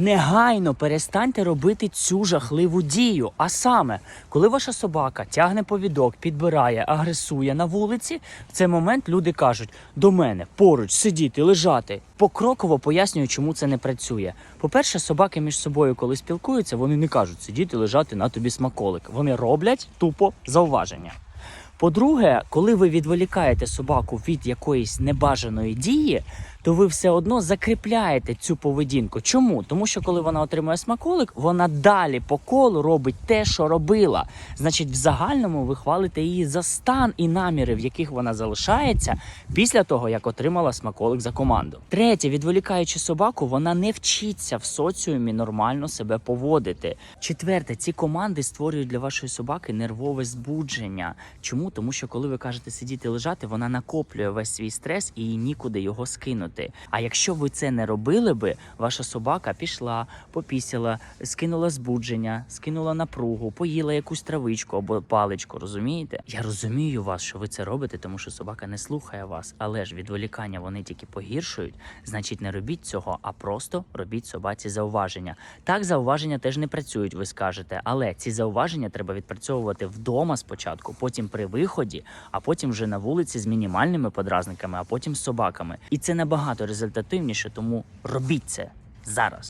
Негайно перестаньте робити цю жахливу дію. А саме, коли ваша собака тягне повідок, підбирає, агресує на вулиці, в цей момент люди кажуть: до мене поруч сидіти, лежати. Покроково пояснюю, чому це не працює. По-перше, собаки між собою, коли спілкуються, вони не кажуть сидіти, лежати на тобі смаколик. Вони роблять тупо зауваження. По-друге, коли ви відволікаєте собаку від якоїсь небажаної дії, то ви все одно закріпляєте цю поведінку. Чому? Тому що коли вона отримує смаколик, вона далі по колу робить те, що робила. Значить, в загальному ви хвалите її за стан і наміри, в яких вона залишається після того, як отримала смаколик за команду. Третє, відволікаючи собаку, вона не вчиться в соціумі нормально себе поводити. Четверте, ці команди створюють для вашої собаки нервове збудження. Чому? Тому що коли ви кажете сидіти лежати, вона накоплює весь свій стрес і їй нікуди його скинути. А якщо ви це не робили би, ваша собака пішла, попісила, скинула збудження, скинула напругу, поїла якусь травичку або паличку. Розумієте? Я розумію вас, що ви це робите, тому що собака не слухає вас, але ж відволікання вони тільки погіршують. Значить, не робіть цього, а просто робіть собаці зауваження. Так, зауваження теж не працюють, ви скажете, але ці зауваження треба відпрацьовувати вдома спочатку, потім при виході, а потім вже на вулиці з мінімальними подразниками, а потім з собаками. І це набагато результативніше, тому робіть це зараз.